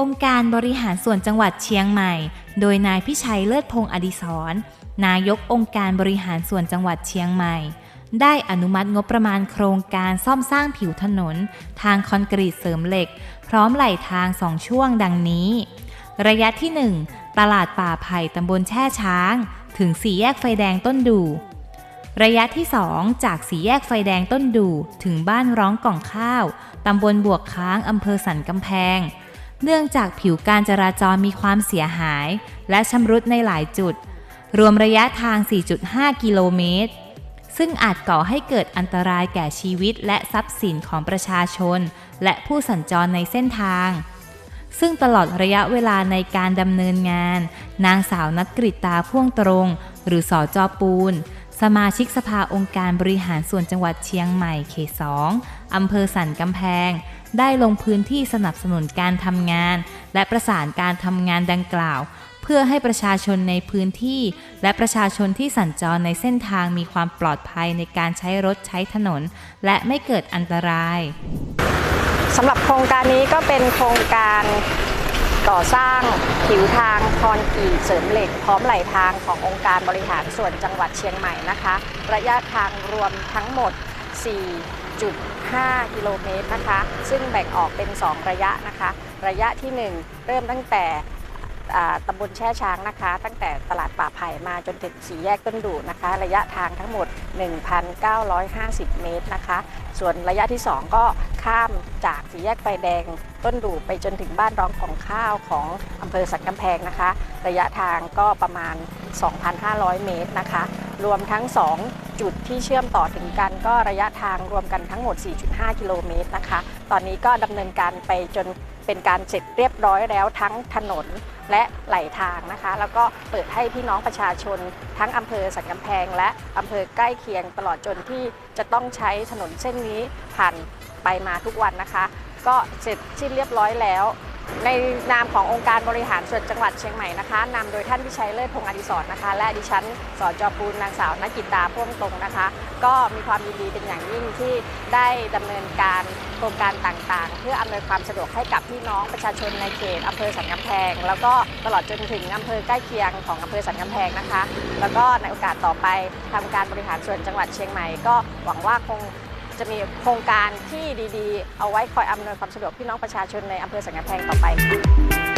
องค์การบริหารส่วนจังหวัดเชียงใหม่ โดยนายพิชัยเลิศพงษ์อดิศรนายกองค์การบริหารส่วนจังหวัดเชียงใหม่ ได้อนุมัติงบประมาณโครงการซ่อมสร้างผิวถนน ทางคอนกรีตเสริมเหล็ก พร้อมไหลทางสองช่วงดังนี้ ระยะที่ 1 ตลาดป่าไผ่ตำบลแช่ช้าง ถึงสี่แยกไฟแดงต้นดู ระยะที่ 2 จากสีแยกไฟแดงต้นดู ถึงบ้านร้องกล่องข้าวตำบลบวกค้างอำเภอสันกำแพง เนื่องจากผิวการจราจรมีความเสียหาย และชำรุดในหลายจุด รวมระยะทาง 4.5 กิโลเมตร ซึ่งอาจก่อให้เกิดอันตรายแก่ชีวิตและทรัพย์สินของประชาชน และผู้สัญจรในเส้นทาง ซึ่งตลอดระยะเวลาในการดำเนินงาน นางสาวนักกริตาพ่วงตรง หรือสอจอปูนสมาชิกสภาองค์การบริหารส่วนจังหวัดเชียงใหม่เขต2อำเภอสันกำแพง ได้ลงพื้นที่สนับสนุนการทำงาน และประสานการทำงานดังกล่าว เพื่อให้ประชาชนในพื้นที่ และประชาชนที่สัญจรในเส้นทางมีความปลอดภัยในการใช้รถใช้ถนน และไม่เกิดอันตรายสำหรับโครงการนี้ก็เป็นโครงการก่อสร้างผิวทางคอนกรีตเสริมเหล็ก พร้อมไหลทางขององค์การบริหารส่วนจังหวัดเชียงใหม่นะคะ ระยะทางรวมทั้งหมด 4 4.5กิโลเมตรนะคะ ซึ่งแบ่งออกเป็น 2 ระยะนะคะ ระยะที่ 1 เริ่มตั้งแต่ตำบลแช่ช้างนะคะ ตั้งแต่ตลาดป่าไผ่มาจนถึงสี่แยกต้นดูนะคะ ระยะทางทั้งหมด 1,950 เมตรนะคะ ส่วนระยะที่ 2 ก็ข้ามจากสี่แยกไฟแดงต้นดูไปจนถึงบ้านร้องของข้าวของอำเภอสันกำแพงนะคะ ระยะทางก็ประมาณ 2,500 เมตรนะคะ รวมทั้ง 2 จุดที่เชื่อมต่อถึงกันก็ระยะทางรวมกันทั้งหมด 4.5 กิโลเมตรนะคะ ตอนนี้ก็ดำเนินการไปจนเป็นการเสร็จเรียบร้อยแล้วทั้งถนนและไหลทางนะคะ แล้วก็เปิดให้พี่น้องประชาชน ทั้งอำเภอสันกำแพง และอำเภอใกล้เคียงตลอดจนที่จะต้องใช้ถนนเส้นนี้ผ่านไปมาทุกวันนะคะ ก็เสร็จสิ้นเรียบร้อยแล้ว ในนามขององค์การบริหารส่วนจังหวัดเชียงใหม่นะคะนำโดยท่านพิชัยเลิศพงษ์อดิศรนะคะ และดิฉันสจปูนนางสาวนักิตตาพ่วงตรงนะคะ ก็มีความยินดีเป็นอย่างยิ่งที่ได้ดำเนินการโครงการต่างๆ เพื่ออำนวยความสะดวกให้กับพี่น้องประชาชนในเขตอำเภอสันกำแพง แล้วก็ตลอดจนถึงอำเภอใกล้เคียงของอำเภอสันกำแพงนะคะ แล้วก็ในโอกาสต่อไปทำการบริหารส่วนจังหวัดเชียงใหม่ ก็หวังว่าคง จะมีโครงการที่ดีๆ เอาไว้คอยอำนวยความสะดวกพี่น้องประชาชนในอำเภอสังกะแพงต่อไปค่ะ